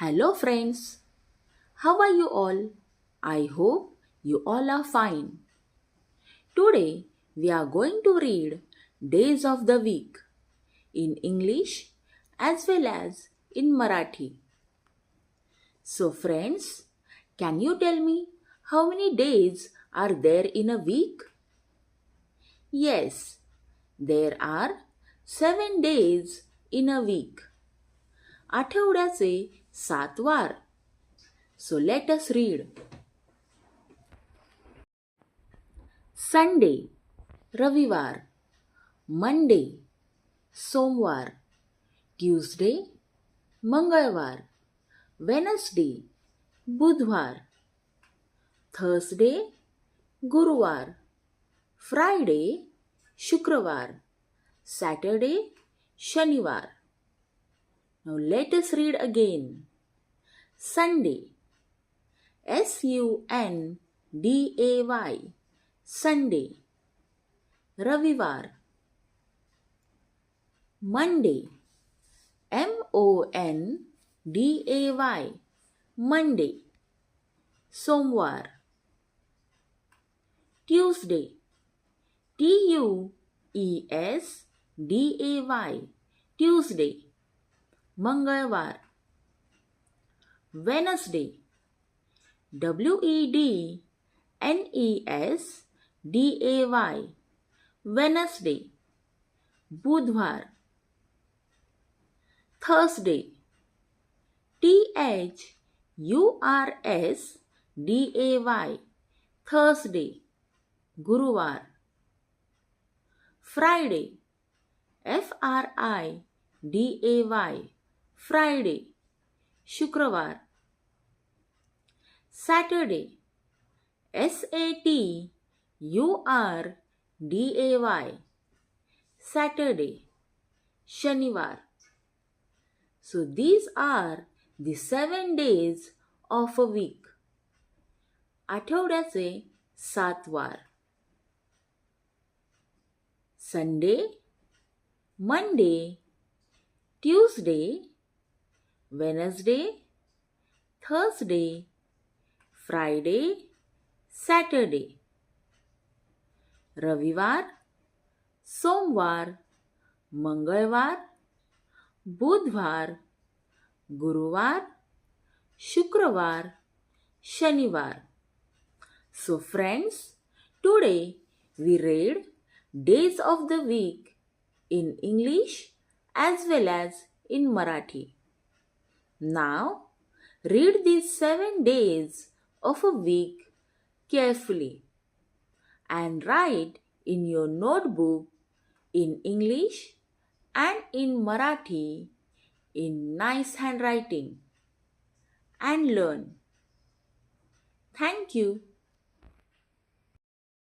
Hello, friends. How are you all? I hope you all are fine. Today we are going to read Days of the Week in English as well as in Marathi. So, friends, can you tell me how many days are there in a week? Yes, there are seven days in a week. आठवड्याचे सात वार. So let us read Sunday रविवार Monday सोमवार Tuesday मंगलवार Wednesday बुधवार Thursday गुरुवार Friday शुक्रवार Saturday शनिवार Now let us read again. Sunday. S U N D A Y. Sunday. Ravivar. Monday. M O N D A Y. Monday. Somvar. Tuesday. T U E S D A Y. Tuesday. मंगळवार Wednesday W E D N E S D A Y Wednesday, बुधवार। Thursday T H U R S D A Y Thursday, गुरुवार। Friday F R I D A Y Friday शुक्रवार। Saturday S A T U R D A Y Saturday शनिवार। So these are seven days of a week आठवड्याचे सात वार। Sunday Monday Tuesday Wednesday, Thursday, Friday, Saturday. रविवार सोमवार मंगळवार बुधवार गुरुवार शुक्रवार शनिवार So, friends, today we read days of the week in English as well as in Marathi. Now, read these seven days of a week carefully and write in your notebook in English and in Marathi in nice handwriting and learn. Thank you.